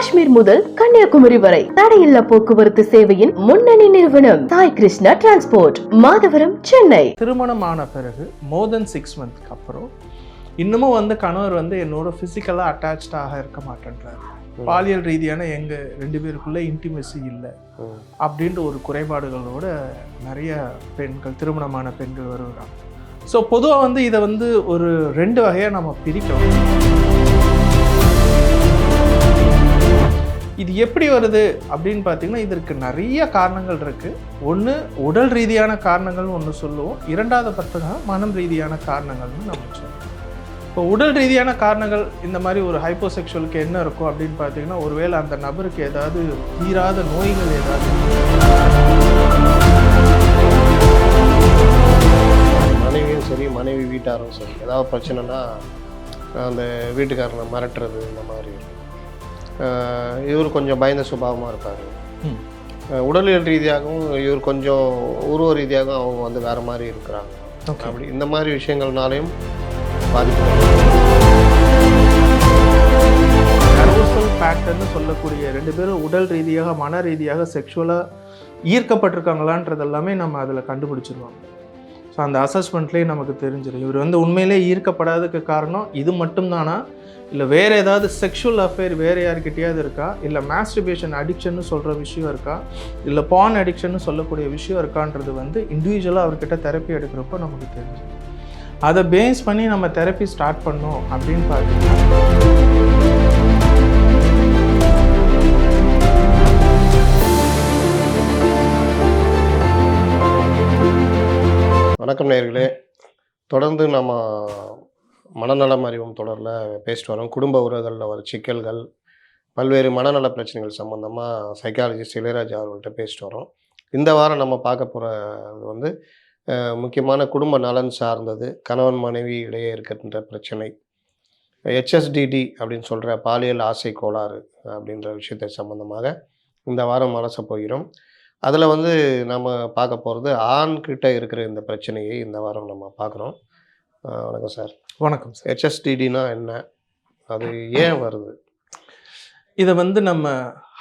காஷ்மீர் முதல் கன்னியாகுமரி வரை தடையில்லா போக்குவரத்து சேவையின் முன்னணி நிறுவனம் சாய் கிருஷ்ணா டிரான்ஸ்போர்ட் மாதவரம் சென்னை. திருமணம் ஆன பிறகு மோர் தென் சிக்ஸ் மந்த்க்கு அப்புறம் இன்னமும் வந்து கணவர் வந்து என்னோட ஃபிசிக்கலாக அட்டாச்சாக இருக்க மாட்டேன்றாரு. பாலியல் ரீதியான எங்க ரெண்டு பேருக்குள்ள இன்டிமெசி இல்லை. அப்படின்ற ஒரு குறைபாடுகளோட நிறைய பெண்கள் திருமணமான பெண்கள் வருகிறாங்க. ஸோ பொதுவாக வந்து இதை வந்து ஒரு ரெண்டு வகையாக நம்ம பிரிக்கலாம். இது எப்படி வருது அப்படின்னு பார்த்தீங்கன்னா இதற்கு நிறைய காரணங்கள் இருக்குது ஒன்று உடல் ரீதியான காரணங்கள்னு ஒன்று சொல்லுவோம். இரண்டாவது பார்த்தீங்கன்னா மனம் ரீதியான காரணங்கள்னு நம்ம சொல்லுவோம் இப்போ உடல் ரீதியான காரணங்கள் இந்த மாதிரி ஒரு ஹைப்போசெக்ஷுவலுக்கு என்ன இருக்கும் அப்படின்னு பார்த்தீங்கன்னா ஒருவேளை அந்த நபருக்கு ஏதாவது தீராத நோய்கள் ஏதாவது மனைவியும் சரி மனைவி வீட்டாரும் சரி ஏதாவது பிரச்சனைனா அந்த வீட்டுக்காரனை மிரட்டுறது இந்த மாதிரி இருக்கும் இவர் கொஞ்சம் பயந்த சுபாவமாக இருப்பார். உடலியல் ரீதியாகவும் இவர் கொஞ்சம் உருவ ரீதியாகவும் அவங்க வந்து வேறு மாதிரி இருக்கிறாங்க. அப்படி இந்த மாதிரி விஷயங்கள்னாலையும் பாதிப்பு. நர்வசல் பேட்டர்னு சொல்லக்கூடிய ரெண்டு பேரும் உடல் ரீதியாக மன ரீதியாக செக்ஷுவலாக ஈர்க்கப்பட்டிருக்காங்களான்றது எல்லாமே நம்ம அதில் கண்டுபிடிச்சிருவாங்க ஸோ அந்த அசஸ்மெண்ட்லேயே நமக்கு தெரிஞ்சிடும் இவர் வந்து உண்மையிலே ஈர்க்கப்படாததுக்கு காரணம் இது மட்டும்தானா? இல்லை வேறு ஏதாவது செக்ஷுவல் அஃபேர் வேறு யாருக்கிட்டேயாவது இருக்கா? இல்லை மாஸ்டிபேஷன் அடிக்ஷன்னு சொல்கிற விஷயம் இருக்கா? இல்லை பான் அடிக்ஷன்னு சொல்லக்கூடிய விஷயம் இருக்கான்றது வந்து இண்டிவிஜுவலாக அவர்கிட்ட தெரப்பி எடுக்கிறப்போ நமக்கு தெரிஞ்சு. அதை பேஸ் பண்ணி நம்ம தெரப்பி ஸ்டார்ட் பண்ணோம் அப்படின்னு பார்த்தீங்கன்னா வணக்கம் நேர்களே தொடர்ந்து நம்ம மனநலம் அறிவும் தொடரில் பேசிட்டு வரோம். குடும்ப உறவுகளில் வர சிக்கல்கள் பல்வேறு மனநல பிரச்சனைகள் சம்மந்தமாக சைக்காலஜிஸ்ட் இளையராஜா அவர்கள்ட்ட பேசிட்டு வரோம். இந்த வாரம் நம்ம பார்க்க போகிறது வந்து முக்கியமான குடும்ப நலன் சார்ந்தது கணவன் மனைவி இடையே இருக்கின்ற பிரச்சனை ஹெச்எஸ்டிடி அப்படின்னு சொல்கிற பாலியல் ஆசை கோளாறு அப்படின்ற விஷயத்தை சம்மந்தமாக இந்த வாரம் அலச போகிறோம். அதில் வந்து நம்ம பார்க்க போகிறது ஆண்கிட்ட இருக்கிற இந்த பிரச்சனையை இந்த வாரம் நம்ம பார்க்குறோம். வணக்கம் சார். வணக்கம் சார். ஹெச்எஸ்டிடினா என்ன? அது ஏன் வருது? இதை வந்து நம்ம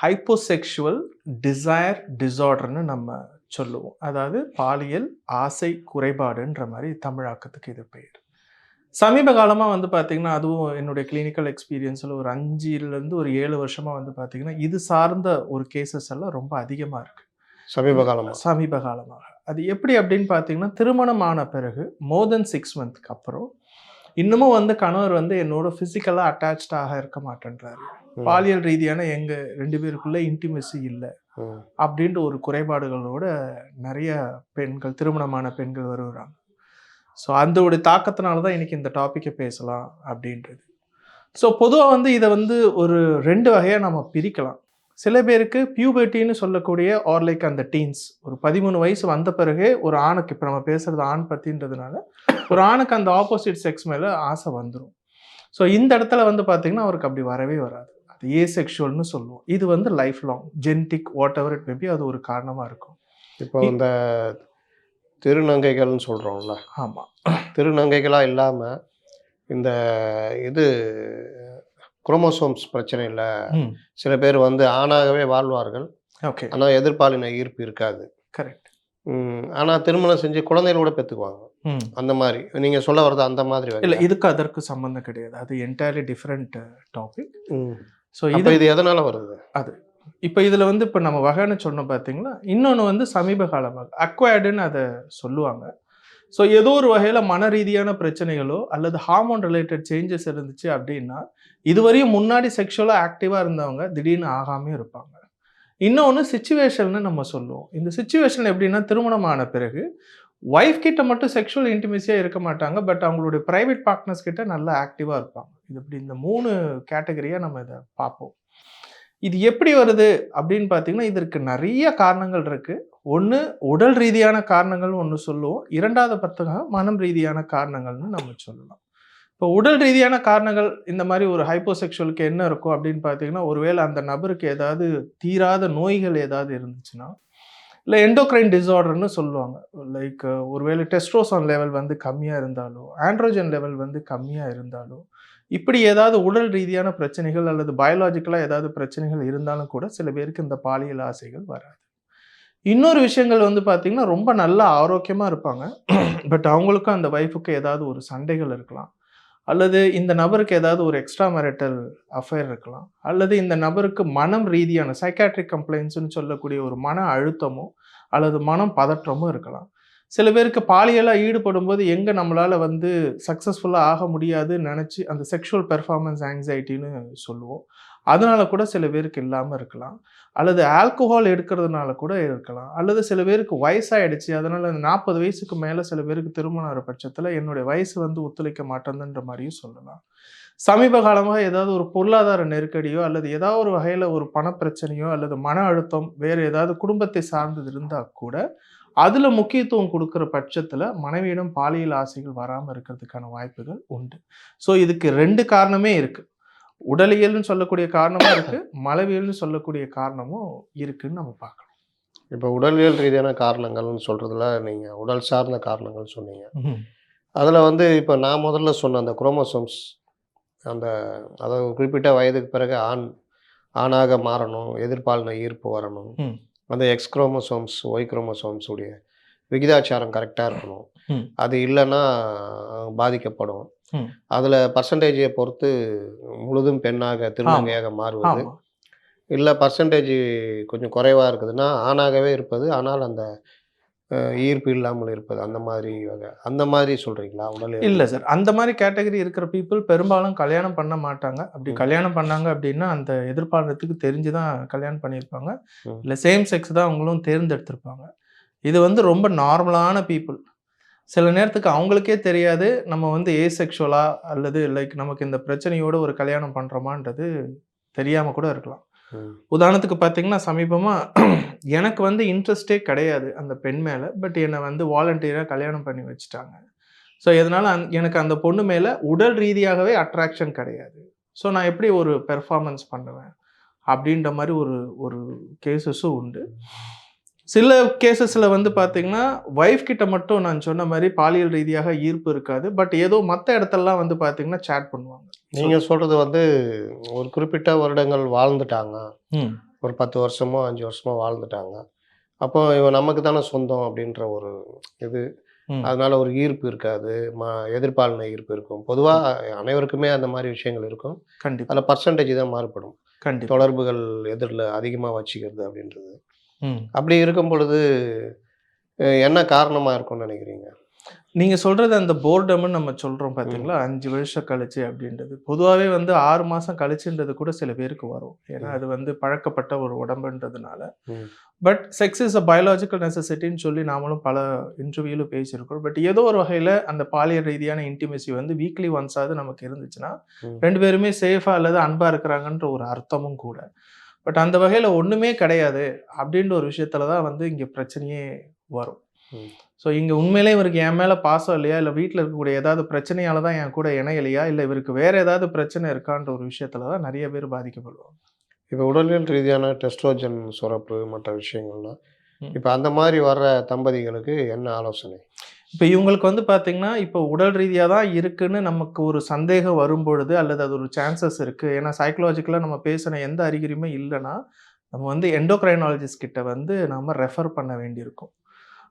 ஹைப்போசெக்சுவல் டிசைர் டிசார்டர்னு நம்ம சொல்லுவோம். அதாவது பாலியல் ஆசை குறைபாடுன்ற மாதிரி தமிழாக்கத்துக்கு இது பெயர் சமீப காலமாக வந்து பார்த்திங்கன்னா அதுவும் என்னுடைய கிளினிக்கல் எக்ஸ்பீரியன்ஸில் ஒரு அஞ்சுலேருந்து ஒரு ஏழு வருஷமாக வந்து பார்த்திங்கன்னா இது சார்ந்த ஒரு கேசஸ் எல்லாம் ரொம்ப அதிகமாக இருக்குது சமீப காலமாக சமீப காலமாக அது எப்படி அப்படின்னு பார்த்தீங்கன்னா திருமணம் ஆன பிறகு மோர் தென் சிக்ஸ் மந்த்க்கு அப்புறம் இன்னமும் வந்து கணவர் வந்து என்னோட ஃபிசிக்கலாக அட்டாச்சாக இருக்க மாட்டேன்றாரு. பாலியல் ரீதியான எங்க ரெண்டு பேருக்குள்ள இன்டிமெசி இல்லை அப்படின்ற ஒரு குறைபாடுகளோட நிறைய பெண்கள் திருமணமான பெண்கள் வருகிறாங்க. ஸோ அந்த ஒரு தாக்கத்தினால தான் இன்னைக்கு இந்த டாப்பிக்கை பேசலாம் அப்படின்றது. ஸோ பொதுவாக வந்து இதை வந்து ஒரு ரெண்டு வகையாக நம்ம பிரிக்கலாம். சில பேருக்கு பியூபர்ட்டின்னு சொல்லக்கூடிய ஆர் லைக் அந்த டீன்ஸ் ஒரு பதிமூணு வயசு வந்த பிறகு ஒரு ஆணுக்கு இப்போ நம்ம பேசுறது ஆண் பற்றின்றதுனால ஒரு ஆணுக்கு அந்த ஆப்போசிட் செக்ஸ் மேலே ஆசை வந்துடும் ஸோ இந்த இடத்துல வந்து பார்த்தீங்கன்னா அவருக்கு அப்படி வரவே வராது. அது ஏ செக்ஷுவல்னு சொல்லுவோம். இது வந்து life long genetic whatever it maybe அது ஒரு காரணமாக இருக்கும். இப்போ இந்த திருநங்கைகள்னு சொல்கிறோம்ல ஆமாம் திருநங்கைகளாக இல்லாமல் இந்த இது குரோமோசோம்ஸ் பிரச்சனை இல்லை சில பேர் வந்து ஆணாகவே வாழ்வார்கள். ஓகே. ஆனால் எதிர்பாலின ஈர்ப்பு இருக்காது. கரெக்ட். ஆனால் திருமணம் செஞ்சு குழந்தைகள் கூட பெற்றுக்குவாங்க ம். அந்த மாதிரி. நீங்கள் சொல்ல வர்றது அந்த மாதிரி இல்லை? இதுக்கு அதற்கு சம்மந்தம் கிடையாது. அது என்டையர்லி டிஃப்ரெண்ட் டாபிக். ஸோ இது இது எதனால வருது? இப்போ இதில் வந்து இப்போ நம்ம வகைன்னு சொன்னோம் பார்த்தீங்களா இன்னொன்று வந்து சமீப காலமாக அக்வயர்டுன்னு அதை சொல்லுவாங்க. ஸோ ஏதோ ஒரு வகையில் மன ரீதியான பிரச்சனைகளோ அல்லது ஹார்மோன் ரிலேட்டட் சேஞ்சஸ் இருந்துச்சு அப்படின்னா இதுவரையும் முன்னாடி செக்ஷுவலாக ஆக்டிவாக இருந்தவங்க திடீர்னு ஆகாமே இருப்பாங்க. இன்னொன்று சுச்சுவேஷன்னு நம்ம சொல்லுவோம். இந்த சுச்சுவேஷன் எப்படின்னா திருமணம் ஆன பிறகு ஒய்ஃப் கிட்ட மட்டும் செக்ஷுவல் இன்டிமேசியாக இருக்க மாட்டாங்க. பட் அவங்களுடைய ப்ரைவேட் பார்ட்னர்ஸ் கிட்ட நல்லா ஆக்டிவாக இருப்பாங்க. இது இப்படி இந்த மூணு கேட்டகரியாக நம்ம இதை பார்ப்போம். இது எப்படி வருது அப்படின்னு பார்த்தீங்கன்னா இதற்கு நிறைய காரணங்கள் இருக்குது ஒன்று உடல் ரீதியான காரணங்கள் ஒன்று சொல்லுவோம். இரண்டாவது பார்த்தீங்கன்னா மனம் ரீதியான காரணங்கள்னு நம்ம சொல்லலாம். இப்போ உடல் ரீதியான காரணங்கள் இந்த மாதிரி ஒரு ஹைப்போசெக்ஷுவலுக்கு என்ன இருக்கும் அப்படின்னு பார்த்தீங்கன்னா ஒருவேளை அந்த நபருக்கு ஏதாவது தீராத நோய்கள் ஏதாவது இருந்துச்சுன்னா இல்லை எண்டோக்ரைன் டிஸார்டர்னு சொல்லுவாங்க. லைக் ஒருவேளை டெஸ்ட்ரோசான் லெவல் வந்து கம்மியாக இருந்தாலோ ஆண்ட்ரோஜன் லெவல் வந்து கம்மியாக இருந்தாலோ இப்படி ஏதாவது உடல் ரீதியான பிரச்சனைகள் அல்லது பயாலாஜிக்கலாக ஏதாவது பிரச்சனைகள் இருந்தாலும் கூட சில பேருக்கு இந்த பாலியல் ஆசைகள் வராது. இன்னொரு விஷயங்கள் வந்து பார்த்தீங்கன்னா ரொம்ப நல்லா ஆரோக்கியமாக இருப்பாங்க. பட் அவங்களுக்கும் அந்த ஒய்ஃபுக்கு ஏதாவது ஒரு சண்டைகள் இருக்கலாம். அல்லது இந்த நபருக்கு ஏதாவது ஒரு எக்ஸ்ட்ரா மேரிட்டல் அஃபேர் இருக்கலாம். அல்லது இந்த நபருக்கு மனம் ரீதியான சைக்காட்ரிக் கம்ப்ளைண்ட்ஸ்னு சொல்லக்கூடிய ஒரு மன அழுத்தமோ அல்லது மனம் பதற்றமோ இருக்கலாம். சில பேருக்கு பாலியலாக ஈடுபடும் போது எங்கே நம்மளால் வந்து சக்ஸஸ்ஃபுல்லாக ஆக முடியாதுன்னு நினச்சி அந்த செக்ஷுவல் பெர்ஃபார்மன்ஸ் ஆங்ஸைட்டின்னு சொல்லுவோம். அதனால கூட சில பேருக்கு இல்லாமல் இருக்கலாம். அல்லது ஆல்கோஹால் எடுக்கிறதுனால கூட இருக்கலாம். அல்லது சில பேருக்கு வயசாகிடுச்சு அதனால் அந்த நாற்பது வயசுக்கு மேலே சில பேருக்கு திருமணம் ஆகிற பட்சத்தில் என்னுடைய வயசு வந்து ஒத்துழைக்க மாட்டேங்குதுன்ற மாதிரியும் சொல்லலாம். சமீப காலமாக ஏதாவது ஒரு பொருளாதார நெருக்கடியோ அல்லது ஏதாவது ஒரு வகையில் ஒரு பணப்பிரச்சனையோ அல்லது மன அழுத்தம் வேறு ஏதாவது குடும்பத்தை சார்ந்தது இருந்தால் கூட அதில் முக்கியத்துவம் கொடுக்குற பட்சத்தில் மனைவியிடம் பாலியல் ஆசைகள் வராமல் இருக்கிறதுக்கான வாய்ப்புகள் உண்டு. ஸோ இதுக்கு ரெண்டு காரணமே இருக்குது உடலியல்னு சொல்லக்கூடிய காரணமும் இருக்குது மலவியல்னு சொல்லக்கூடிய காரணமும் இருக்குன்னு நம்ம பார்க்கலாம் இப்போ உடலியல் ரீதியான காரணங்கள்னு சொல்கிறதுல நீங்கள் உடல் சார்ந்த காரணங்கள் சொன்னீங்க அதில் வந்து இப்போ நான் முதல்ல சொன்ன அந்த குரோமோசோம்ஸ் அந்த அதாவது குறிப்பிட்ட வயதுக்கு பிறகு ஆண் ஆணாக மாறணும் எதிர்பாலின ஈர்ப்பு வரணும். அந்த எக்ஸ் குரோமோசோம்ஸ் ஒய் குரோமோசோம்ஸ் உடைய விகிதாச்சாரம் கரெக்டாக இருக்கணும். அது இல்லைன்னா பாதிக்கப்படும். அதில் பர்சன்டேஜை பொறுத்து முழுதும் பெண்ணாக திருநங்கையாக மாறுவது. இல்லை பர்சன்டேஜ் கொஞ்சம் குறைவாக இருக்குதுன்னா ஆணாகவே இருப்பது ஆனால் அந்த ஈர்ப்பு இல்லாமல் இருப்பது அந்த மாதிரி அந்த மாதிரி சொல்கிறீங்களா உடல் இல்லை சார். அந்த மாதிரி கேட்டகரி இருக்கிற பீப்புள் பெரும்பாலும் கல்யாணம் பண்ண மாட்டாங்க. அப்படி. கல்யாணம் பண்ணாங்க அப்படின்னா அந்த எதிர்பார்த்ததுக்கு தெரிஞ்சு தான் கல்யாணம் பண்ணியிருப்பாங்க. இல்லை சேம் செக்ஸ் தான் அவங்களும் தேர்ந்தெடுத்திருப்பாங்க. இது வந்து ரொம்ப நார்மலான பீப்புள் சில நேரத்துக்கு அவங்களுக்கே தெரியாது நம்ம வந்து ஏ செக்ஷுவலா அல்லது லைக் நமக்கு இந்த பிரச்சனையோட ஒரு கல்யாணம் பண்ணுறோமான்றது தெரியாமல் கூட இருக்கலாம். உதாரணத்துக்கு பார்த்தீங்கன்னா சமீபமாக எனக்கு வந்து இன்ட்ரெஸ்டே கிடையாது அந்த பெண் மேலே பட் என்னை வந்து வாலண்டியராக கல்யாணம் பண்ணி வச்சுட்டாங்க. ஸோ இதனால் அந் எனக்கு அந்த பொண்ணு மேலே உடல் ரீதியாகவே அட்ராக்ஷன் கிடையாது. ஸோ நான் எப்படி ஒரு பெர்ஃபார்மன்ஸ் பண்ணுவேன்? அப்படின்ற மாதிரி ஒரு ஒரு கேசஸும் உண்டு. சில கேசஸில் வந்து பார்த்தீங்கன்னா ஒய்ஃப் கிட்ட மட்டும் நான் சொன்ன மாதிரி பாலியல் ரீதியாக ஈர்ப்பு இருக்காது. பட் ஏதோ மற்ற இடத்துலலாம் வந்து பார்த்தீங்கன்னா சேட் பண்ணுவாங்க. நீங்கள் சொல்கிறது வந்து ஒரு குறிப்பிட்ட வருடங்கள் வாழ்ந்துட்டாங்க. ஒரு பத்து வருஷமோ அஞ்சு வருஷமோ வாழ்ந்துட்டாங்க. அப்போ இவன் நமக்கு தானே சொந்தம் அப்படின்ற ஒரு இது. அதனால ஒரு ஈர்ப்பு இருக்காது. ம எதிர்பாலின ஈர்ப்பு இருக்கும். பொதுவாக அனைவருக்குமே அந்த மாதிரி விஷயங்கள் இருக்கும். கண்டிப்பாக அதில் பர்சன்டேஜ் தான் மாறுபடும். கண்டிப்பாக தொடர்புகள் எதிரில் அதிகமாக வச்சுக்கிறது அப்படின்றது. அப்படி இருக்கும் பொழுது என்ன காரணமாக இருக்கும்னு நினைக்கிறீங்க? நீங்க சொல்றது அந்த போர்டம்னு நம்ம சொல்றோம் பாத்தீங்களா? அஞ்சு வருஷம் கழிச்சு அப்படின்றது. பொதுவாகவே வந்து ஆறு மாசம் கழிச்சுன்றது கூட சில பேருக்கு வரும். ஏன்னா. அது வந்து பழக்கப்பட்ட ஒரு உடம்புன்றதுனால. But sex is a biological நெசசிட்டின்னு சொல்லி நாமளும் பல இன்டர்வியூலும் பேசியிருக்கோம் பட் ஏதோ ஒரு வகையில் அந்த பாலியல் ரீதியான இன்டிமெசி வந்து வீக்லி ஒன்ஸாவது நமக்கு இருந்துச்சுன்னா. ரெண்டு பேருமே சேஃபாக அல்லது அன்பாக இருக்கிறாங்கன்ற ஒரு அர்த்தமும் கூட. பட் அந்த வகையில் ஒன்றுமே கிடையாது அப்படின்ற ஒரு விஷயத்துல தான் வந்து இங்கே பிரச்சனையே வரும். ஸோ இங்கே உண்மையிலே இவருக்கு என் மேலே பாசம் இல்லையா? இல்லை வீட்டில் இருக்கக்கூடிய ஏதாவது பிரச்சனையால தான் என் கூட இணையலையா? இல்லை இவருக்கு வேற ஏதாவது பிரச்சனை இருக்கான்ற ஒரு விஷயத்துல தான் நிறைய பேர் பாதிக்கப்படுவாங்க. இப்போ உடலியல் ரீதியான டெஸ்ட்ரோஜன் சுரப்பு மற்ற விஷயங்கள்லாம். இப்போ அந்த மாதிரி வர்ற தம்பதிகளுக்கு என்ன ஆலோசனை? இப்போ இவங்களுக்கு வந்து பார்த்தீங்கன்னா இப்போ உடல் ரீதியாக தான் இருக்குன்னு நமக்கு ஒரு சந்தேகம் வரும்பொழுது அல்லது அது ஒரு சான்சஸ் இருக்குது ஏன்னா சைக்கலாஜிக்கலாக நம்ம பேசின எந்த அறிகுறியுமே இல்லைன்னா நம்ம வந்து எண்டோக்ரைனாலஜிஸ்ட் கிட்ட வந்து நம்ம ரெஃபர் பண்ண வேண்டியிருக்கும்.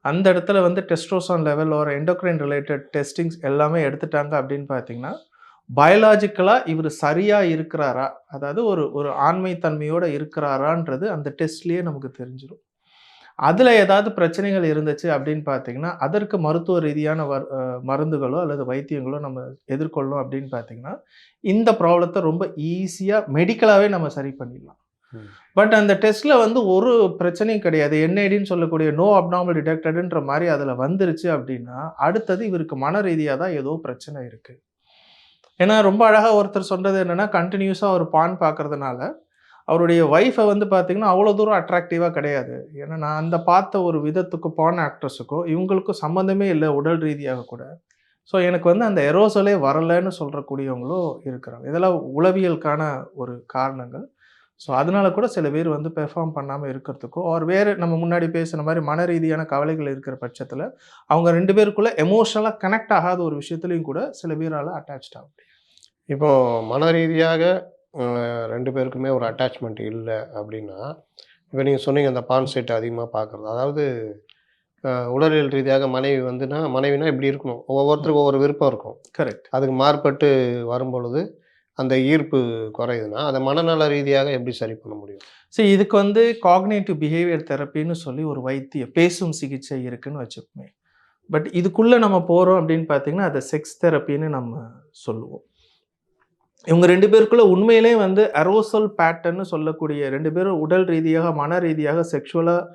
அந்த இடத்துல வந்து டெஸ்ட்ரோசான் லெவல் ஒரு எண்டோக்ரைன் ரிலேட்டட் டெஸ்டிங்ஸ் எல்லாமே எடுத்துட்டாங்க அப்படின்னு பார்த்தீங்கன்னா பயாலாஜிக்கலாக இவர் சரியாக இருக்கிறாரா? அதாவது ஒரு ஒரு ஆண்மைத்தன்மையோடு இருக்கிறாரான்றது அந்த டெஸ்ட்லேயே நமக்கு தெரிஞ்சிடும் அதில் ஏதாவது பிரச்சனைகள் இருந்துச்சு அப்படின்னு பார்த்தீங்கன்னா அதற்கு மருத்துவ ரீதியான வர் மருந்துகளோ அல்லது வைத்தியங்களோ நம்ம எதிர்கொள்ளணும் அப்படின்னு பார்த்தீங்கன்னா இந்த ப்ராப்ளத்தை ரொம்ப ஈஸியாக மெடிக்கலாகவே நம்ம சரி பண்ணிடலாம். பட் அந்த டெஸ்ட்டில் வந்து ஒரு பிரச்சனையும் கிடையாது. என்ஐடின்னு சொல்லக்கூடிய நோ அப்நார்மல் டிடெக்டடுன்ற மாதிரி அதில் வந்துருச்சு அப்படின்னா அடுத்தது இவருக்கு மன ரீதியாக தான் ஏதோ பிரச்சனை இருக்குது ஏன்னா ரொம்ப அழகாக ஒருத்தர் சொன்னது என்னென்னா கண்டினியூஸாக ஒரு பான் பார்க்கறதுனால அவருடைய ஒய்ஃபை வந்து பார்த்தீங்கன்னா அவ்வளோ தூரம் அட்ராக்டிவாக கிடையாது. ஏன்னா நான் அந்த பார்த்த ஒரு விதத்துக்கு போன ஆக்ட்ரஸுக்கும் இவங்களுக்கும் சம்மந்தமே இல்லை உடல் ரீதியாக கூட. ஸோ எனக்கு வந்து அந்த எரோசலே வரலைன்னு சொல்கிறக்கூடியவங்களும் இருக்கிறாங்க. இதெல்லாம் உளவியலுக்கான ஒரு காரணங்கள். ஸோ அதனால கூட சில பேர் வந்து பெர்ஃபார்ம் பண்ணாமல் இருக்கிறதுக்கோ அவர் வேறு நம்ம முன்னாடி பேசுன மாதிரி மன ரீதியான கவலைகள் இருக்கிற பட்சத்தில் அவங்க ரெண்டு பேருக்குள்ளே எமோஷனலாக கனெக்ட் ஆகாத ஒரு விஷயத்துலையும் கூட சில பேரால் அட்டாச் ஆகும் இப்போது மன ரீதியாக ரெண்டு பேருக்குமே ஒரு அட்டாச்மெண்ட் இல்லை அப்படின்னா இப்போ நீங்கள் சொன்னீங்க அந்த பான் செட் அதிகமாக பார்க்குறது. அதாவது உடலியல் ரீதியாக மனைவி வந்துன்னா மனைவினா இப்படி இருக்கணும். ஒவ்வொருத்தருக்கும் ஒவ்வொரு விருப்பம் இருக்கும். கரெக்ட் அதுக்கு மாறுபட்டு வரும்பொழுது அந்த ஈர்ப்பு குறையுதுன்னா அதை மனநல ரீதியாக எப்படி சரி பண்ண முடியும்? சரி இதுக்கு வந்து காக்னேட்டிவ் பிஹேவியர் தெரப்பின்னு சொல்லி ஒரு வைத்திய பேசும் சிகிச்சை இருக்குன்னு வச்சுப்போமே பட் இதுக்குள்ளே நம்ம போகிறோம் அப்படின்னு பார்த்தீங்கன்னா அதை செக்ஸ் தெரப்பின்னு நம்ம சொல்லுவோம். இவங்க ரெண்டு பேருக்குள்ள உண்மையிலே வந்து அரோசல் பேட்டர்ன்னு சொல்லக்கூடிய ரெண்டு பேரும் உடல் ரீதியாக மன ரீதியாக செக்ஷுவலாக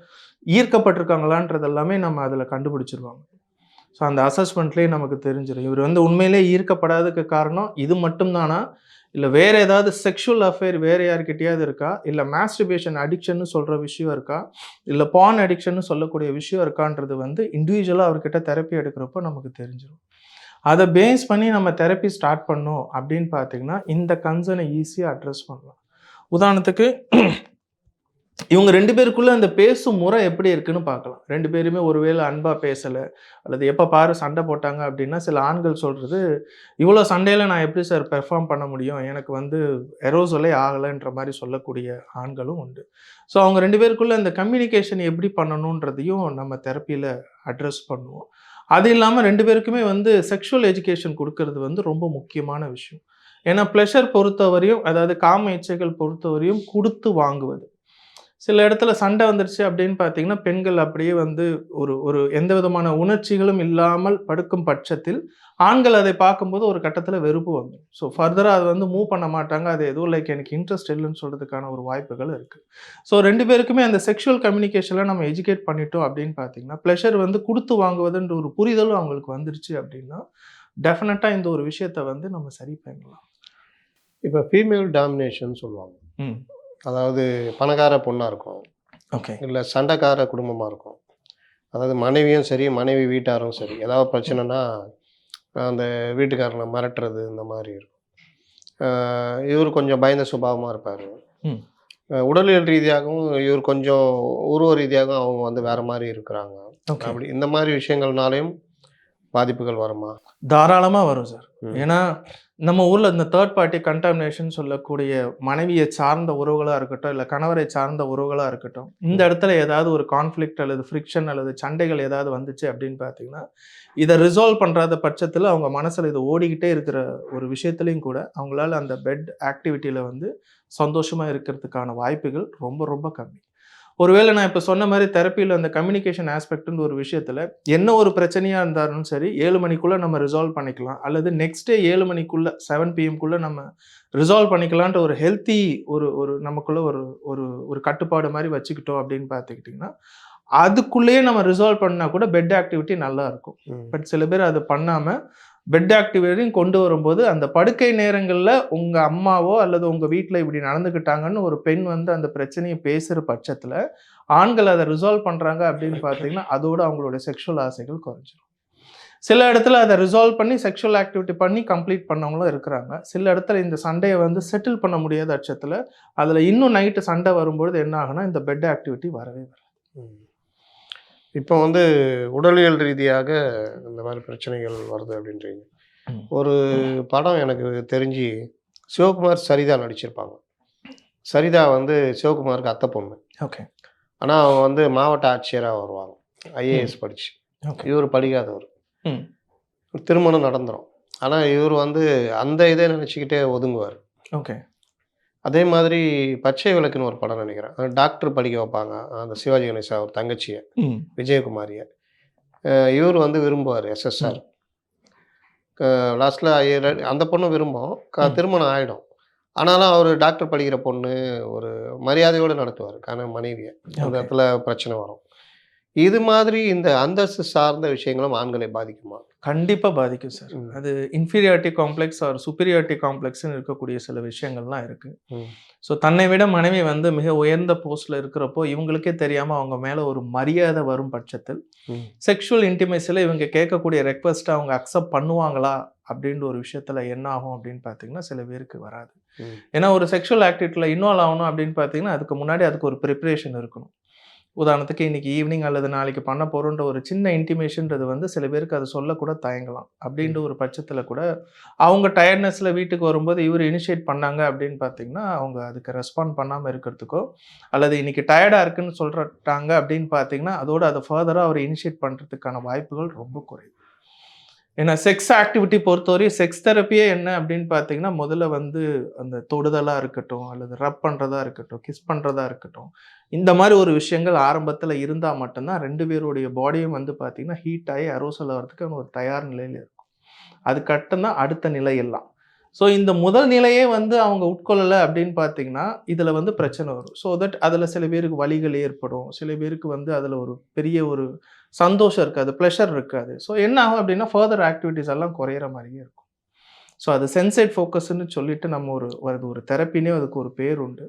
ஈர்க்கப்பட்டிருக்காங்களான்றது எல்லாமே நம்ம அதில் கண்டுபிடிச்சிருவாங்க. ஸோ அந்த அசஸ்மெண்ட்லேயே நமக்கு தெரிஞ்சிடும் இவர் வந்து உண்மையிலே ஈர்க்கப்படாததுக்கு காரணம் இது மட்டும்தானா? இல்லை வேறு ஏதாவது செக்ஷுவல் அஃபேர் வேறு யார்கிட்டயாவது இருக்கா? இல்லை மாஸ்டிபேஷன் அடிக்ஷன்னு சொல்கிற விஷயம் இருக்கா? இல்லை பான் அடிக்ஷன்னு சொல்லக்கூடிய விஷயம் இருக்கான்றது வந்து இண்டிவிஜுவலாக அவர்கிட்ட தெரப்பி எடுக்கிறப்போ நமக்கு தெரிஞ்சிடும் அதை பேஸ் பண்ணி நம்ம தெரப்பி ஸ்டார்ட் பண்ணோம் அப்படின்னு பார்த்தீங்கன்னா இந்த கன்சர்னை ஈஸியாக அட்ரஸ் பண்ணலாம். உதாரணத்துக்கு இவங்க ரெண்டு பேருக்குள்ள அந்த பேசும் முறை எப்படி இருக்குன்னு பார்க்கலாம். ரெண்டு பேருமே ஒருவேளை அன்பா பேசலை அல்லது எப்போ பாரு சண்டை போட்டாங்க அப்படின்னா சில ஆண்கள் சொல்றது இவ்வளோ சண்டையில் நான் எப்படி சார் பெர்ஃபார்ம் பண்ண முடியும்? எனக்கு வந்து எரோசலே ஆகலைன்ற மாதிரி சொல்லக்கூடிய ஆண்களும் உண்டு. ஸோ அவங்க ரெண்டு பேருக்குள்ள அந்த கம்யூனிகேஷன் எப்படி பண்ணணுன்றதையும் நம்ம தெரப்பியில் அட்ரஸ் பண்ணுவோம். அது இல்லாமல் ரெண்டு பேருக்குமே வந்து செக்ஷுவல் எஜுகேஷன் கொடுக்கறது வந்து ரொம்ப முக்கியமான விஷயம். ஏன்னா ப்ளஷர் பொறுத்தவரையும் அதாவது காம இச்சைகள் பொறுத்தவரையும் கொடுத்து வாங்குவது. சில இடத்துல சண்டை வந்துருச்சு அப்படின்னு பார்த்தீங்கன்னா பெண்கள் அப்படியே வந்து ஒரு ஒரு எந்த விதமான உணர்ச்சிகளும் இல்லாமல் படுக்கும் பட்சத்தில் ஆண்கள் அதை பார்க்கும்போது ஒரு கட்டத்தில் வெறுப்பு வந்துடும் ஸோ ஃபர்தராக அது வந்து மூவ் பண்ண மாட்டாங்க. அது எதுவும் லைக் எனக்கு இன்ட்ரெஸ்ட் இல்லைன்னு சொல்கிறதுக்கான ஒரு வாய்ப்புகள் இருக்குது ஸோ ரெண்டு பேருக்குமே அந்த செக்ஷுவல் கம்யூனிகேஷனில் நம்ம எஜுகேட் பண்ணிட்டோம் அப்படின்னு பார்த்தீங்கன்னா ப்ளஷர் வந்து கொடுத்து வாங்குவதுன்ற ஒரு புரிதலும் அவங்களுக்கு வந்துருச்சு அப்படின்னா டெஃபினட்டாக இந்த ஒரு விஷயத்தை வந்து நம்ம சரி பண்ணலாம். இப்போ ஃபீமேல் டாமினேஷன் சொல்லுவாங்க. ம். அதாவது பணக்கார பொண்ணாக இருக்கும். ஓகே இல்லை சண்டைக்கார குடும்பமாக இருக்கும். அதாவது மனைவியும் சரி மனைவி வீட்டாரும் சரி. ஏதாவது பிரச்சனைனா அந்த வீட்டுக்காரனை மிரட்டுறது இந்த மாதிரி இருக்கும். இவர் கொஞ்சம் பயந்த சுபாவமாக இருப்பார். உடலியல் ரீதியாகவும் இவர் கொஞ்சம் உருவ ரீதியாகவும் அவங்க வந்து வேற மாதிரி இருக்கிறாங்க. அப்படி இந்த மாதிரி விஷயங்கள்னாலையும் பாதிப்புகள் வருமா? தாராளமாக வரும் சார். ஏன்னா நம்ம ஊரில் இந்த தேர்ட் பார்ட்டி கண்டாமினேஷன் சொல்லக்கூடிய மனைவியை சார்ந்த உறவுகளாக இருக்கட்டும் இல்லை கணவரை சார்ந்த உறவுகளாக இருக்கட்டும் இந்த இடத்துல ஏதாவது ஒரு கான்ஃப்ளிக்ட் அல்லது ஃப்ரிக்ஷன் அல்லது சண்டைகள் ஏதாவது வந்துச்சு அப்படின்னு பார்த்தீங்கன்னா இதை ரிசால்வ் பண்ணுறாத பட்சத்தில் அவங்க மனசில் இது ஓடிக்கிட்டே இருக்கிற ஒரு விஷயத்துலையும் கூட அவங்களால அந்த பெட் ஆக்டிவிட்டியில் வந்து சந்தோஷமாக இருக்கிறதுக்கான வாய்ப்புகள் ரொம்ப ரொம்ப கம்மி. ஒருவேளை நான் இப்போ சொன்ன மாதிரி தெரப்பியில் அந்த கம்யூனிகேஷன் ஆஸ்பெக்ட்னு ஒரு விஷயத்தில் என்ன ஒரு பிரச்சனையாக இருந்தாலும் சரி ஏழு மணிக்குள்ளே நம்ம ரிசால்வ் பண்ணிக்கலாம் அல்லது நெக்ஸ்ட் டே ஏழு மணிக்குள்ளே செவன் பிஎம்குள்ளே நம்ம ரிசால்வ் பண்ணிக்கலான்ட்டு ஒரு ஹெல்த்தி ஒரு ஒரு நமக்குள்ள ஒரு ஒரு ஒரு கட்டுப்பாடு மாதிரி வச்சுக்கிட்டோம் அப்படின்னு பார்த்துக்கிட்டிங்கன்னா அதுக்குள்ளேயே நம்ம ரிசால்வ் பண்ணால் கூட பெட் ஆக்டிவிட்டி நல்லா இருக்கும். பட் சில பேர் அதை பண்ணாமல் பெட் ஆக்டிவிட்டியும் கொண்டு வரும்போது அந்த படுக்கை நேரங்களில் உங்கள் அம்மாவோ அல்லது உங்கள் வீட்டில் இப்படி நடந்துக்கிட்டாங்கன்னு ஒரு பெண் வந்து அந்த பிரச்சனையை பேசுகிற பட்சத்தில் ஆண்கள் அதை ரிசால்வ் பண்ணுறாங்க அப்படின்னு பார்த்தீங்கன்னா அதோட அவங்களோட செக்ஷுவல் ஆசைகள் குறைஞ்சிடும் சில இடத்துல அதை ரிசால்வ் பண்ணி செக்ஷுவல் ஆக்டிவிட்டி பண்ணி கம்ப்ளீட் பண்ணவங்களும் இருக்கிறாங்க. சில இடத்துல இந்த சண்டையை வந்து செட்டில் பண்ண முடியாத பட்சத்தில் அதில் இன்னும் நைட்டு சண்டை வரும்பொழுது என்ன ஆகுனா இந்த பெட் ஆக்டிவிட்டி வரவே வராது. இப்போ வந்து உடலியல் ரீதியாக இந்த மாதிரி பிரச்சனைகள் வருது அப்படின்றீங்க. ஒரு படம் எனக்கு தெரிஞ்சு சிவகுமார் சரிதா நடிச்சிருப்பாங்க. சரிதா வந்து சிவகுமாருக்கு அத்தை பொண்ணு. ஓகே. ஆனால் அவங்க வந்து மாவட்ட ஆட்சியராக வருவாங்க. ஐஏஎஸ் படிச்சு. ஓகே. இவர் படிக்காதவர். திருமணம் நடந்துரும். ஆனால் இவர் வந்து அந்த இதை நினச்சிக்கிட்டே ஒதுங்குவார். ஓகே. அதே மாதிரி பச்சை விளக்குன்னு ஒரு படம் நினைக்கிறேன். டாக்டர் படிக்க வைப்பாங்க. அந்த சிவாஜி கணேசா ஒரு தங்கச்சியை விஜயகுமாரியை. இவர் வந்து விரும்புவார் எஸ்எஸ்ஆர் லாஸ்ட்டில் அந்த பொண்ணும் விரும்பும். க. திருமணம் ஆகிடும் ஆனாலும் அவர் டாக்டர் படிக்கிற பொண்ணு ஒரு மரியாதையோடு நடத்துவார் காரண மனைவியை. அந்த. இடத்துல பிரச்சனை வரும். இது மாதிரி இந்த அந்தஸ்து சார்ந்த விஷயங்களும் ஆண்களை பாதிக்குமா? கண்டிப்பாக பாதிக்கும் சார். அது இன்ஃபீரியாரிட்டி காம்ப்ளெக்ஸ் ஆர் சுப்பீரியாரிட்டி காம்ப்ளெக்ஸ்னு இருக்கக்கூடிய சில விஷயங்கள்லாம் இருக்குது. ஸோ தன்னை விட மனைவி வந்து மிக உயர்ந்த போஸ்ட்டில் இருக்கிறப்போ இவங்களுக்கே தெரியாமல் அவங்க மேலே ஒரு மரியாதை வரும் பட்சத்தில். செக்ஷுவல் இன்டிமேசியில் இவங்க கேட்கக்கூடிய ரெக்வஸ்ட்டை அவங்க அக்செப்ட் பண்ணுவாங்களா அப்படின்ற ஒரு விஷயத்தில் என்ன ஆகும் அப்படின்னு பார்த்தீங்கன்னா சில பேருக்கு வராது. ஏன்னா ஒரு செக்ஷுவல் ஆக்டிவிட்டியில் இன்வால்வ் ஆகணும் அப்படின்னு பார்த்தீங்கன்னா அதுக்கு முன்னாடி அதுக்கு ஒரு ப்ரிப்பரேஷன் இருக்கணும் உதாரணத்துக்கு இன்னைக்கு ஈவினிங் அல்லது நாளைக்கு பண்ண போகிறோன்ற ஒரு சின்ன இன்டிமேஷன்றது வந்து சில பேருக்கு அது சொல்லக்கூட தயங்கலாம். அப்படின்ற ஒரு பட்சத்தில் கூட அவங்க டயர்ட்னஸில் வீட்டுக்கு வரும்போது இவர் இனிஷியேட் பண்ணாங்க அப்படின்னு பார்த்தீங்கன்னா அவங்க அதுக்கு ரெஸ்பாண்ட் பண்ணாமல் இருக்கிறதுக்கோ அல்லது இன்னைக்கு டயர்டாக இருக்குன்னு சொல்லிட்டாங்க அப்படின்னு பார்த்தீங்கன்னா அதோட அதை ஃபர்தராக அவர் இனிஷியேட் பண்ணுறதுக்கான வாய்ப்புகள் ரொம்ப குறைவு. ஏன்னா செக்ஸ் ஆக்டிவிட்டி பொறுத்தவரையும் செக்ஸ் தெரப்பியே என்ன அப்படின்னு பார்த்தீங்கன்னா முதல்ல வந்து அந்த தொடுதலாக இருக்கட்டும் அல்லது ரப் பண்ணுறதா இருக்கட்டும் கிஸ் பண்ணுறதா இருக்கட்டும் இந்த மாதிரி ஒரு விஷயங்கள் ஆரம்பத்தில் இருந்தால் மட்டும்தான் ரெண்டு பேருடைய பாடியும் வந்து பார்த்திங்கன்னா ஹீட் ஆகி அரோசல் ஆகிறதுக்கு ஒரு தயார் நிலையில் இருக்கும். அது கட்டும்தான் அடுத்த நிலை எல்லாம். ஸோ இந்த முதல் நிலையே வந்து அவங்க உட்கொள்ளலை அப்படின்னு பார்த்தீங்கன்னா இதில் வந்து பிரச்சனை வரும். ஸோ தட் அதில் சில பேருக்கு வலிகள் ஏற்படும். சில பேருக்கு வந்து அதில் ஒரு பெரிய ஒரு சந்தோஷம் இருக்காது ப்ளஷர் இருக்காது. ஸோ என்ன ஆகும் அப்படின்னா ஃபர்தர் ஆக்டிவிட்டீஸ் எல்லாம் குறையிற மாதிரியே இருக்கும். ஸோ அது சென்சைட் ஃபோக்கஸ்ன்னு சொல்லிட்டு நம்ம ஒரு அது ஒரு தெரப்பினே அதுக்கு ஒரு பேர் உண்டு.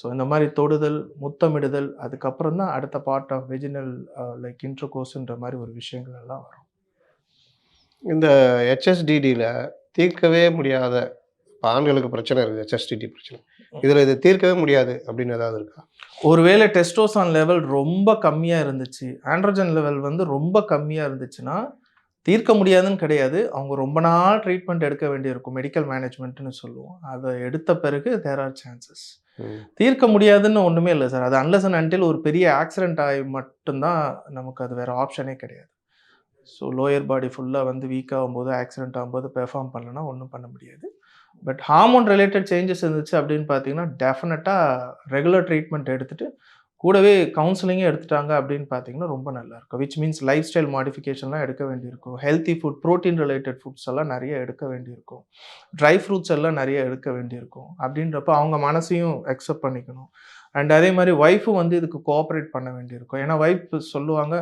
ஸோ இந்த மாதிரி தொடுதல் முத்தமிடுதல் அதுக்கப்புறம் தான் அடுத்த பார்ட் ஆஃப் வெஜினல் லைக் இன்ட்ரோகோஸ்ன்ற மாதிரி ஒரு விஷயங்கள் எல்லாம் வரும். இந்த ஹெச்எஸ்டிடியில் தீர்க்கவே முடியாத இப்போ ஆண்களுக்கு பிரச்சனை இருக்குது ஹெச்எஸ்டிடி பிரச்சனை. இதில் இது தீர்க்கவே முடியாது அப்படின்னு ஏதாவது இருக்கா? ஒருவேளை டெஸ்டோசான் லெவல் ரொம்ப கம்மியாக இருந்துச்சு ஆண்ட்ரோஜன் லெவல் வந்து ரொம்ப கம்மியாக இருந்துச்சுன்னா தீர்க்க முடியாதுன்னு கிடையாது. அவங்க ரொம்ப நாள் ட்ரீட்மெண்ட் எடுக்க வேண்டியிருக்கும் மெடிக்கல் மேனேஜ்மெண்ட்னு சொல்லுவோம். அதை எடுத்த பிறகு தேர் ஆர் சான்சஸ். தீர்க்க முடியாதுன்னு ஒன்றுமே இல்லை சார் அது அன்லஸ் அண்ட் அன்டில் ஒரு பெரிய ஆக்சிடென்ட் ஆகி மட்டும்தான் நமக்கு அது வேறு ஆப்ஷனே கிடையாது. ஸோ லோயர் பாடி ஃபுல்லாக வந்து வீக் ஆகும்போது ஆக்சிடென்ட் ஆகும்போது பெர்ஃபார்ம் பண்ணலன்னா ஒன்றும் பண்ண முடியாது. பட் ஹார்மோன் ரிலேட்டட் சேஞ்சஸ் இருந்துச்சு அப்படின்னு பார்த்தீங்கன்னா டெஃபினட்டாக ரெகுலர் ட்ரீட்மெண்ட் எடுத்துகிட்டு கூடவே கவுன்சிலிங்கே எடுத்துட்டாங்க அப்படின்னு பார்த்தீங்கன்னா ரொம்ப நல்லா இருக்கும். விச் மீன்ஸ் லைஃப் ஸ்டைல் மாடிஃபிகேஷன்லாம் எடுக்க வேண்டியிருக்கும். Healthy food protein related foods எல்லாம் நிறைய எடுக்க வேண்டியிருக்கும். ட்ரை ஃப்ரூட்ஸ் எல்லாம் நிறைய எடுக்க வேண்டியிருக்கும். அப்படின்றப்ப அவங்க மனசையும் அக்செப்ட் பண்ணிக்கணும். அண்ட் அதே மாதிரி ஒய்ஃபும் வந்து இதுக்கு கோஆப்ரேட் பண்ண வேண்டியிருக்கும். ஏன்னா ஒய்ஃப் சொல்லுவாங்க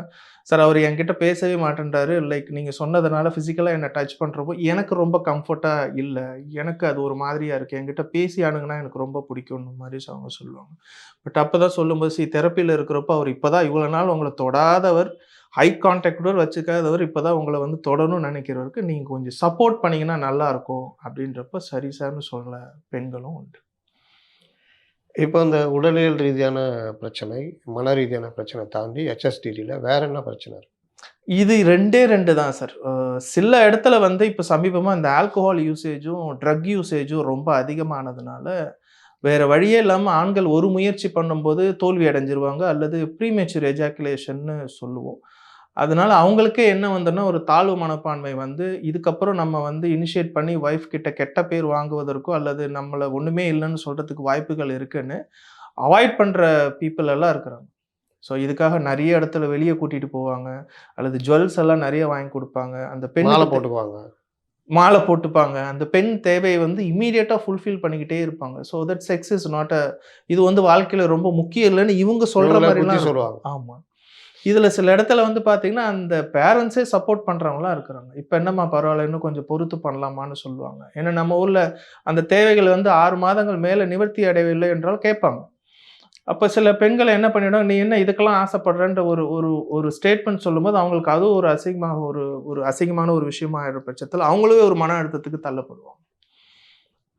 சார் அவர் என்கிட்ட பேசவே மாட்டேன்றாரு. லைக் நீங்கள் சொன்னதுனால ஃபிசிக்கலாக என்னை டச் பண்ணுறப்போ எனக்கு ரொம்ப கம்ஃபர்ட்டாக இல்லை. எனக்கு அது ஒரு மாதிரியாக இருக்குது என்கிட்ட பேசி ஆனுங்கன்னா எனக்கு ரொம்ப பிடிக்கும்னு மாதிரி அவங்க சொல்லுவாங்க. பட் அப்போ தான் சொல்லும்போது சி தெரப்பியில் இருக்கிறப்போ அவர் இப்போ தான் இவ்வளோ நாள் உங்களை தொடாதவர் ஹை கான்டாக்டோட வச்சுக்காதவர் இப்போ தான் உங்களை வந்து தொடணும்னு நினைக்கிறவருக்கு நீங்கள் கொஞ்சம் சப்போர்ட் பண்ணிங்கன்னா நல்லாயிருக்கும் அப்படின்றப்ப சரி சார்னு சொல்ல பெண்களும் உண்டு. இப்போ இந்த உடலியல் ரீதியான பிரச்சனை மன ரீதியான பிரச்சனை தாண்டி ஹெச்எஸ்டிடியில் வேற என்ன பிரச்சனை இருக்கு? இது ரெண்டே ரெண்டு தான் சார். சில இடத்துல வந்து இப்போ சமீபமாக இந்த ஆல்கோஹால் யூசேஜும் ட்ரக் யூசேஜும் ரொம்ப அதிகமானதுனால வேற வழியே இல்லாமல் ஆண்கள் ஒரு முயற்சி பண்ணும்போது தோல்வி அடைஞ்சிருவாங்க அல்லது ப்ரீமேச்சூர் எஜாக்குலேஷன்னு சொல்லுவோம். அதனால அவங்களுக்கே என்ன வந்ததுன்னா ஒரு தாழ்வு மனப்பான்மை வந்து இதுக்கப்புறம் நம்ம வந்து இனிஷியேட் பண்ணி ஒய்ஃப் கிட்ட கெட்ட பேர் வாங்குவதற்கோ அல்லது நம்மளை ஒன்றுமே இல்லைன்னு சொல்கிறதுக்கு வாய்ப்புகள் இருக்குன்னு அவாய்ட் பண்ணுற பீப்புள் எல்லாம் இருக்கிறாங்க. ஸோ இதுக்காக நிறைய இடத்துல வெளியே கூட்டிகிட்டு போவாங்க அல்லது ஜுவல்ஸ் எல்லாம் நிறைய வாங்கி கொடுப்பாங்க. அந்த பெண் மாலை போட்டுக்குவாங்க. மாலை போட்டுப்பாங்க. அந்த பெண் தேவையை வந்து இமீடியட்டாக ஃபுல்ஃபில் பண்ணிக்கிட்டே இருப்பாங்க. So that sex is not a இது வந்து வாழ்க்கையில் ரொம்ப முக்கியம் இல்லைன்னு இவங்க சொல்கிற மாதிரிலாம் சொல்லுவாங்க. ஆமாம் இதில் சில இடத்துல வந்து பார்த்தீங்கன்னா அந்த பேரண்ட்ஸே சப்போர்ட் பண்ணுறவங்களாம் இருக்கிறாங்க. இப்போ என்னம்மா பரவாயில்ல இன்னும் கொஞ்சம் பொறுத்து பண்ணலாமான்னு சொல்லுவாங்க. ஏன்னா நம்ம ஊரில் அந்த தேவைகள் வந்து ஆறு மாதங்கள் மேலே நிவர்த்தி அடையவில்லை என்றால் கேட்பாங்க. அப்போ சில பெண்கள் என்ன பண்ணிவிடும் நீ என்ன இதுக்கெல்லாம் ஆசைப்படுறன்ற ஒரு ஒரு ஒரு ஸ்டேட்மெண்ட் சொல்லும்போது அவங்களுக்கு அதுவும் ஒரு அசிங்கமாக ஒரு ஒரு அசிங்கமான ஒரு விஷயமா ஆயிடுற பட்சத்தில் அவங்களே ஒரு மன அழுத்தத்துக்கு தள்ளப்படுவாங்க.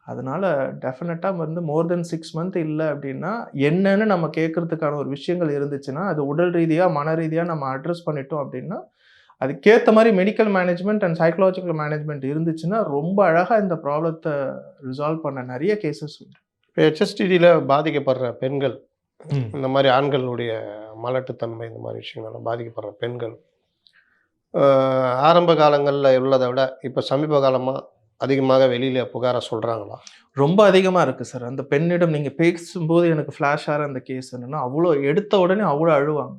அதனால டெஃபினட்டாக வந்து மோர் தென் சிக்ஸ் மந்த் இல்லை அப்படின்னா என்னன்னு நம்ம கேட்கறதுக்கான ஒரு விஷயங்கள் இருந்துச்சுன்னா அது உடல் ரீதியாக மன ரீதியாக நம்ம அட்ரஸ் பண்ணிட்டோம் அப்படின்னா அதுக்கேற்ற மாதிரி medical management and psychological management இருந்துச்சுன்னா ரொம்ப அழகாக இந்த ப்ராப்ளத்தை ரிசால்வ் பண்ண நிறைய கேசஸ் உண்டு. இப்போ ஹெச்எஸ்டிடியில் பாதிக்கப்படுற பெண்கள் இந்த மாதிரி ஆண்களுடைய மலட்டுத்தன்மை இந்த மாதிரி விஷயங்கள்லாம் பாதிக்கப்படுற பெண்கள் ஆரம்ப காலங்களில் உள்ளதை விட இப்போ சமீப காலமாக அதிகமாக வெளியில் புகாரை சொல்கிறாங்களா ரொம்ப அதிகமாக இருக்குது சார் அந்த பெண்ணிடம் நீங்கள் பேசும்போது எனக்கு ஃப்ளாஷ் ஆகிற அந்த கேஸ் என்னென்னா அவ்வளோ எடுத்த உடனே அவ்வளோ அழுவாங்க.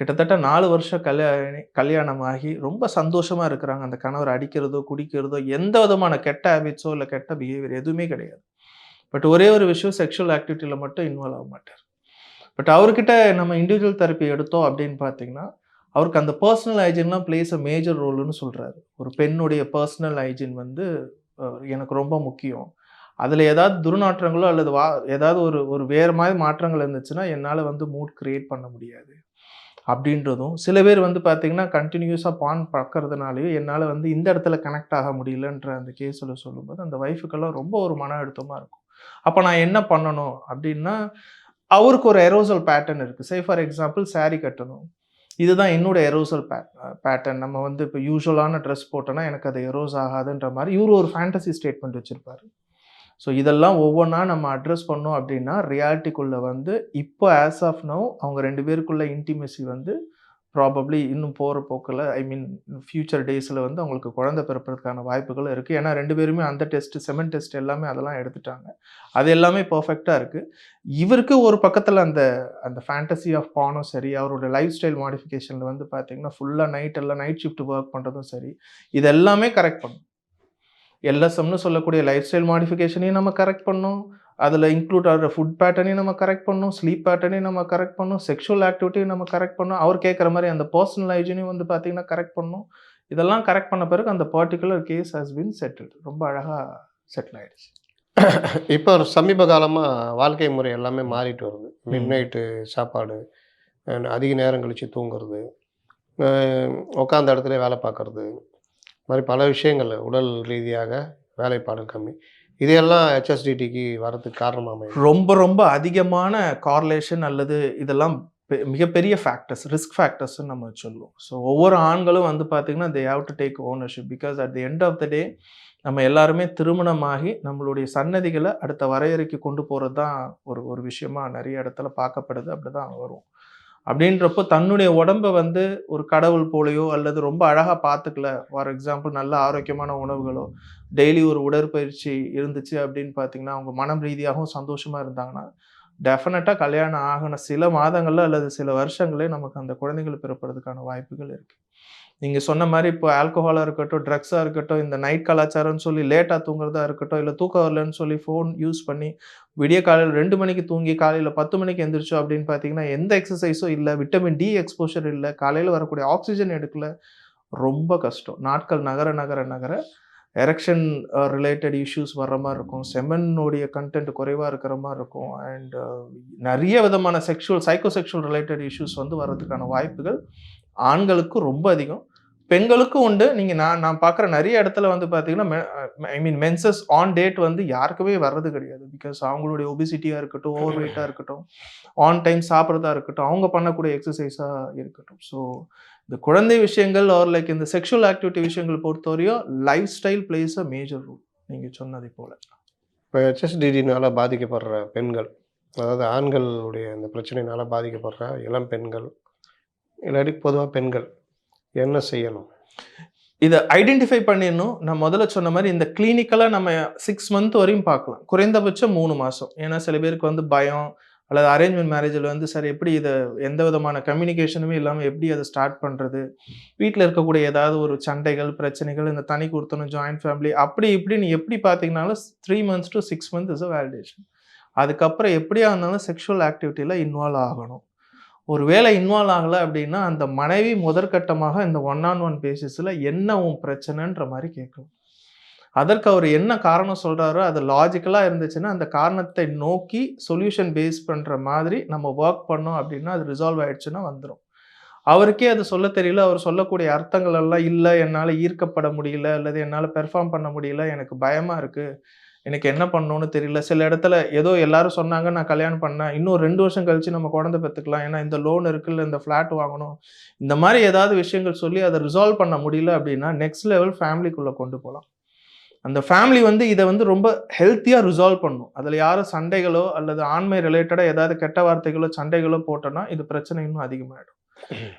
கிட்டத்தட்ட நாலு வருஷம் கல்யாணி கல்யாணம் ஆகி ரொம்ப சந்தோஷமாக இருக்கிறாங்க. அந்த கணவர் அடிக்கிறதோ குடிக்கிறதோ எந்த விதமான கெட்ட ஹேபிட்ஸோ இல்லை கெட்ட பிஹேவியர் எதுவுமே கிடையாது. பட் ஒரே ஒரு விஷயம் செக்ஷுவல் ஆக்டிவிட்டியில் மட்டும் இன்வால்வ் ஆக மாட்டார். பட் அவர்கிட்ட நம்ம இண்டிவிஜுவல் தெரப்பி எடுத்தோம் அப்படின்னு பார்த்தீங்கன்னா அவருக்கு அந்த பர்சனல் ஹைஜின்லாம் பிளேஸ் அ மேஜர் ரோல்னு சொல்கிறாரு ஒரு பெண்ணுடைய பர்சனல் ஐஜின் வந்து எனக்கு ரொம்ப முக்கியம். அதில் ஏதாவது துர்நாற்றங்களோ அல்லது வா ஏதாவது ஒரு ஒரு வேறு மாதிரி மாற்றங்கள் இருந்துச்சுன்னா என்னால் வந்து மூட் க்ரியேட் பண்ண முடியாது. அப்படின்றதும் சில பேர் வந்து பார்த்திங்கன்னா கண்டினியூஸாக பான் பார்க்கறதுனாலையும் என்னால் வந்து இந்த இடத்துல கனெக்ட் ஆக முடியலன்ற அந்த கேஸில் சொல்லும்போது அந்த ஒய்ஃபுக்கெல்லாம் ரொம்ப ஒரு மன அழுத்தமாக இருக்கும். அப்போ நான் என்ன பண்ணணும் அப்படின்னா அவருக்கு ஒரு எரோசல் பேட்டர்ன் இருக்குது சே ஃபார் எக்ஸாம்பிள் saree கட்டணும். இதுதான் என்னோட எரோசல் பேட்டர்ன் நம்ம வந்து இப்போ யூஸ்வலான ட்ரெஸ் போட்டோன்னா எனக்கு அது எரோஸ் ஆகாதுன்ற மாதிரி இவர் ஒரு ஃபேண்டசி ஸ்டேட்மெண்ட் வச்சுருப்பாரு. ஸோ இதெல்லாம் ஒவ்வொன்றா நம்ம அட்ரஸ் பண்ணோம் அப்படின்னா ரியாலிட்டிக்குள்ளே வந்து இப்போ ஆஸ் ஆஃப் நோ அவங்க ரெண்டு பேருக்குள்ள இன்டிமெசி வந்து ப்ராபப்ளி இன்னும் போகிற போக்கில் ஐ மீன் ஃப்யூச்சர் டேஸில் வந்து அவங்களுக்கு குழந்தை பிறப்பதற்கான வாய்ப்புகள் இருக்குது ஏன்னா ரெண்டு பேருமே அந்த டெஸ்ட்டு செமன் டெஸ்ட் எல்லாமே அதெல்லாம் எடுத்துட்டாங்க. அது எல்லாமே பர்ஃபெக்டாக இருக்குது இவருக்கு ஒரு பக்கத்தில் அந்த அந்த ஃபேண்டசி ஆஃப் பானும் சரி அவரோட லைஃப் ஸ்டைல் மாடிஃபிகேஷனில் வந்து பார்த்தீங்கன்னா ஃபுல்லாக நைட் எல்லாம் நைட் ஷிஃப்ட் ஒர்க் பண்ணுறதும் சரி இது எல்லாமே கரெக்ட் பண்ணும். எல்எஸ்எம்னு சொல்லக்கூடிய லைஃப் ஸ்டைல் மாடிஃபிகேஷனையும் நம்ம கரெக்ட் பண்ணோம். அதில் இன்க்ளூட் ஆகிற ஃபுட் பேட்டர்னையும் நம்ம கரெக்ட் பண்ணோம் ஸ்லீப் பேட்டர்னையும் நம்ம கரெக்ட் பண்ணோம் செக்ஷுவல் ஆக்டிவிட்டியும் நம்ம கரெக்ட் பண்ணோம் அவர் கேட்குற மாதிரி அந்த பர்சனல் ஹைஜீனையும் வந்து பார்த்தீங்கன்னா கரெக்ட் பண்ணோம் இதெல்லாம் கரெக்ட் பண்ண பிறகு அந்த particular case has been settled. ரொம்ப அழகாக செட்டில் ஆயிடுச்சு. இப்போ சமீப காலமாக வாழ்க்கை முறை எல்லாமே மாறிட்டு வருது. மிட் நைட்டு சாப்பாடு அதிக நேரம் கழித்து தூங்குறது உட்காந்த இடத்துல வேலை பார்க்கறது மாதிரி பல விஷயங்கள் உடல் ரீதியாக வேலைப்பாடு கம்மி. இதையெல்லாம் ஹெச்எஸ்டிடிக்கு வரதுக்கு காரணமாக ரொம்ப ரொம்ப அதிகமான கார்லேஷன் அல்லது இதெல்லாம் பெ- மிகப்பெரிய ஃபேக்டர்ஸ் ரிஸ்க் ஃபேக்டர்ஸ்னு நம்ம சொல்லுவோம். ஸோ ஒவ்வொரு ஆண்களும் வந்து பார்த்தீங்கன்னா they have to take ownership because at the end of the day நம்ம எல்லாருமே திருமணமாகி நம்மளுடைய சன்னதிகளை அடுத்த வரையறைக்கு கொண்டு போகிறது தான் ஒரு ஒரு விஷயமா நிறைய இடத்துல பார்க்கப்படுது. அப்படி தான் வரும். அப்படின்றப்போ தன்னுடைய உடம்பை வந்து ஒரு கடவுள் போலையோ அல்லது ரொம்ப அழகாக பார்த்துக்கல. ஃபார் எக்ஸாம்பிள் நல்ல ஆரோக்கியமான உணவுகளோ டெய்லி ஒரு உடற்பயிற்சி இருந்துச்சு அப்படின்னு பார்த்தீங்கன்னா அவங்க மனம் ரீதியாகவும் சந்தோஷமாக இருந்தாங்கன்னா டெஃபினட்டாக கல்யாணம் ஆகின சில மாதங்களில் அல்லது சில வருஷங்களே நமக்கு அந்த குழந்தைகள் பிறப்பதுக்கான வாய்ப்புகள் இருக்குது நீங்கள் சொன்ன மாதிரி இப்போ ஆல்கஹாலாக இருக்கட்டும் ட்ரக்ஸாக இருக்கட்டும் இந்த நைட் கலாச்சாரம்னு சொல்லி லேட்டாக தூங்குறதா இருக்கட்டும் இல்லை தூக்கம் வரலன்னு சொல்லி ஃபோன் யூஸ் பண்ணி விடிய காலையில் ரெண்டு மணிக்கு தூங்கி காலையில் பத்து மணிக்கு எந்திரிச்சோம் அப்படின்னு பார்த்தீங்கன்னா எந்த எக்ஸசைஸும் இல்லை விட்டமின் டி எக்ஸ்போஷர் இல்லை காலையில் வரக்கூடிய ஆக்சிஜன் எடுக்கல ரொம்ப கஷ்டம். நாட்கள் நகர நகர நகர எரெக்ஷன் ரிலேட்டட் இஷ்யூஸ் வர்ற மாதிரி இருக்கும். செமனுடைய கண்டென்ட் குறைவாக இருக்கிற மாதிரி இருக்கும். அண்ட் நிறைய விதமான sexual psycho sexual related issues வந்து வர்றதுக்கான வாய்ப்புகள் ஆண்களுக்கு ரொம்ப அதிகம். பெண்களுக்கும் உண்டு. நீங்கள் நான் நான் பார்க்குற நிறைய இடத்துல வந்து பார்த்தீங்கன்னா I mean menses on date வந்து யாருக்குமே வர்றது கிடையாது. பிகாஸ் அவங்களுடைய ஒபிசிட்டியாக இருக்கட்டும் ஓவர் வெயிட்டாக இருக்கட்டும் ஆன் டைம் சாப்பிட்றதா இருக்கட்டும் அவங்க பண்ணக்கூடிய எக்ஸசைஸாக இருக்கட்டும். ஸோ இந்த குழந்தை விஷயங்கள் ஆர் லைக் இந்த செக்ஷுவல் ஆக்டிவிட்டி விஷயங்கள் பொறுத்தவரையும் life style plays a major rule நீங்கள் சொன்னதை போல. இப்போ ஹெச்எஸ்டிடினால பாதிக்கப்படுற பெண்கள் அதாவது ஆண்களுடைய இந்த பிரச்சனையினால பாதிக்கப்படுற இளம் பெண்கள் இல்லாட்டி பொதுவாக பெண்கள் என்ன செய்யணும்? இதை ஐடென்டிஃபை பண்ணிடணும். நான் முதல்ல சொன்ன மாதிரி இந்த கிளினிக்கலாக நம்ம சிக்ஸ் மந்த் வரையும் பார்க்கலாம். குறைந்தபட்சம் மூணு மாதம் ஏன்னா சில பேருக்கு வந்து பயம் அல்லது அரேஞ்ச்மெண்ட் மேரேஜில் வந்து சார் எப்படி இதை எந்த விதமான கம்யூனிகேஷனுமே இல்லாமல் எப்படி அதை ஸ்டார்ட் பண்ணுறது வீட்டில் இருக்கக்கூடிய ஏதாவது ஒரு சண்டைகள் பிரச்சனைகள் இந்த தனி கொடுத்தணும் ஜாயிண்ட் ஃபேமிலி அப்படி இப்படின்னு எப்படி பார்த்தீங்கனாலும் three months to six month is a validation அதுக்கப்புறம் எப்படியா இருந்தாலும் செக்ஷுவல் ஆக்டிவிட்டியில் இன்வால்வ் ஆகணும். ஒரு வேளை இன்வால்வ் ஆகலை அப்படின்னா அந்த மனைவி முதற்கட்டமாக இந்த ஒன் ஆன் ஒன் பேசிஸில் என்ன உன் பிரச்சனைன்ற மாதிரி கேட்கணும் அதற்கு அவர் என்ன காரணம் சொல்கிறாரோ அது லாஜிக்கலாக இருந்துச்சுன்னா அந்த காரணத்தை நோக்கி சொல்யூஷன் பேஸ் பண்ணுற மாதிரி நம்ம ஒர்க் பண்ணோம் அப்படின்னா அது ரிசால்வ் ஆயிடுச்சுன்னா வந்துடும் அவருக்கே அது சொல்ல தெரியல. அவர் சொல்லக்கூடிய அர்த்தங்கள் எல்லாம் இல்லை என்னால் ஈர்க்கப்பட முடியல அல்லது என்னால் பெர்ஃபார்ம் பண்ண முடியல எனக்கு பயமாக இருக்குது எனக்கு என்ன பண்ணணும்னு தெரியல. சில இடத்துல ஏதோ எல்லாரும் சொன்னாங்க நான் கல்யாணம் பண்ணேன் இன்னும் ரெண்டு வருஷம் கழிச்சு நம்ம குழந்தை பெற்றுக்கலாம். ஏன்னா இந்த லோன் இருக்குல்ல இந்த ஃப்ளாட் வாங்கணும். இந்த மாதிரி ஏதாவது விஷயங்கள் சொல்லி அதை ரிசால்வ் பண்ண முடியல அப்படின்னா நெக்ஸ்ட் லெவல் ஃபேமிலிக்குள்ளே கொண்டு போகலாம். அந்த ஃபேமிலி வந்து இதை வந்து ரொம்ப ஹெல்த்தியாக ரிசால்வ் பண்ணும். அதில் யாரும் சண்டைகளோ அல்லது ஆண்மை ரிலேட்டடாக ஏதாவது கெட்ட வார்த்தைகளோ சண்டைகளோ போட்டோன்னா இது பிரச்சனை இன்னும் அதிகமாகிடும்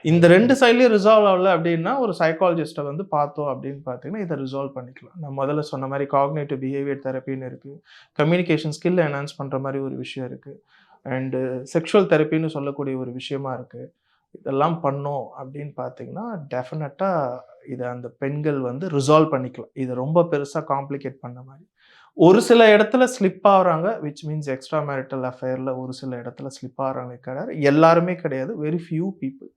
இந்த ரெண்டு சைட்லேயும் ரிசால்வ் ஆகல அப்படின்னா ஒரு சைக்காலஜிஸ்ட்டை வந்து பார்த்தோம் அப்படின்னு பார்த்தீங்கன்னா இதை ரிசால்வ் பண்ணிக்கலாம். நான் முதல்ல சொன்ன மாதிரி காக்னேட்டிவ் பிஹேவியர் தெரப்பின்னு இருக்குது கம்யூனிகேஷன் ஸ்கில் என்ஹான்ஸ் பண்ணுற மாதிரி ஒரு விஷயம் இருக்குது அண்டு செக்ஷுவல் தெரப்பின்னு சொல்லக்கூடிய ஒரு விஷயமா இருக்குது இதெல்லாம் பண்ணோம் அப்படின்னு பார்த்தீங்கன்னா டெஃபினட்டாக இதை அந்த பெண்கள் வந்து ரிசால்வ் பண்ணிக்கலாம். இதை ரொம்ப பெருசாக காம்ப்ளிகேட் பண்ண மாதிரி. ஒரு சில இடத்துல ஸ்லிப் ஆகுறாங்க விச் மீன்ஸ் எக்ஸ்ட்ரா மேரிட்டல் அஃபேரில் ஒரு சில இடத்துல ஸ்லிப் ஆகிறாங்க கிடையாது. எல்லாருமே கிடையாது. Very few people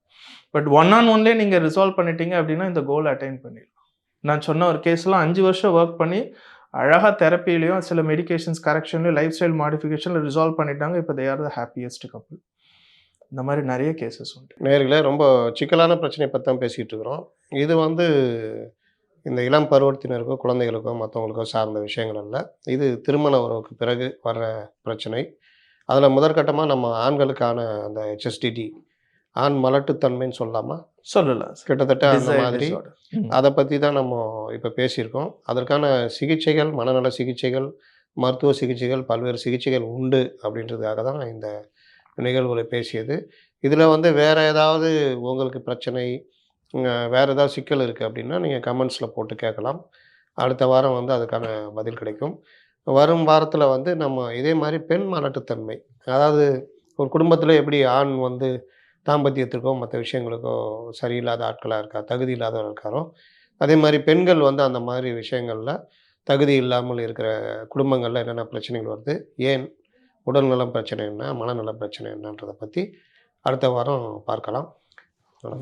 but one on ஒன்லேயே நீங்கள் ரிசால்வ் பண்ணிட்டீங்க அப்படின்னா இந்த கோல் அட்டைன் பண்ணிடலாம். நான் சொன்ன ஒரு கேஸ்லாம் அஞ்சு வருஷம் ஒர்க் பண்ணி அழகாக தெரப்பிலையும் சில மெடிகேஷன்ஸ் கரெக்ஷன்லையும் லைஃப் ஸ்டைல் மாடிஃபிகேஷனில் ரிசால்வ் பண்ணிட்டாங்க. இப்போ they are the happiest couple இந்த மாதிரி நிறைய கேசஸ் உண்டு. நேர்களே ரொம்ப சிக்கலான பிரச்சனையை பற்றி தான் பேசிகிட்டு இருக்கிறோம். இது வந்து இந்த இளம் பருவத்தினருக்கோ குழந்தைகளுக்கோ மற்றவங்களுக்கோ சார்ந்த விஷயங்கள் அல்ல. இது திருமண உறவுக்கு பிறகு வர்ற பிரச்சனை. அதில் முதற்கட்டமாக நம்ம ஆண்களுக்கான அந்த ஹெச்எஸ்டிடி ஆண் மலட்டுத்தன்மைன்னு சொல்லலாமா சொல்லலாம் கிட்டத்தட்ட அந்த மாதிரி. அதை பற்றி தான் நம்ம இப்போ பேசியிருக்கோம். அதற்கான சிகிச்சைகள் மனநல சிகிச்சைகள் மருத்துவ சிகிச்சைகள் பல்வேறு சிகிச்சைகள் உண்டு அப்படின்றதுக்காக தான் இந்த நிகழ்வுகளை பேசியது. இதில் வந்து வேறு ஏதாவது உங்களுக்கு பிரச்சனை வேறு ஏதாவது சிக்கல் இருக்குது அப்படின்னா நீங்கள் கமெண்ட்ஸில் போட்டு கேட்கலாம். அடுத்த வாரம் வந்து அதுக்கான பதில் கிடைக்கும். வரும் வாரத்தில் வந்து நம்ம இதே மாதிரி பெண் மலட்டுத்தன்மை அதாவது ஒரு குடும்பத்தில் எப்படி ஆண் வந்து தாம்பத்தியத்திற்கோ மற்ற விஷயங்களுக்கோ சரியில்லாத ஆட்களாக இருக்கா தகுதி இல்லாதவர் இருக்காரோ அதே மாதிரி பெண்கள் வந்து அந்த மாதிரி விஷயங்களில் தகுதி இல்லாமல் இருக்கிற குடும்பங்களில் என்னென்ன பிரச்சனைகள் வருது ஏன் உடல்நலம் பிரச்சனை என்ன மனநல பிரச்சனை என்னன்றதை பற்றி அடுத்த வாரம் பார்க்கலாம்.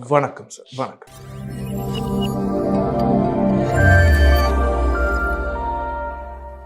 வணக்கம் சார். வணக்கம்.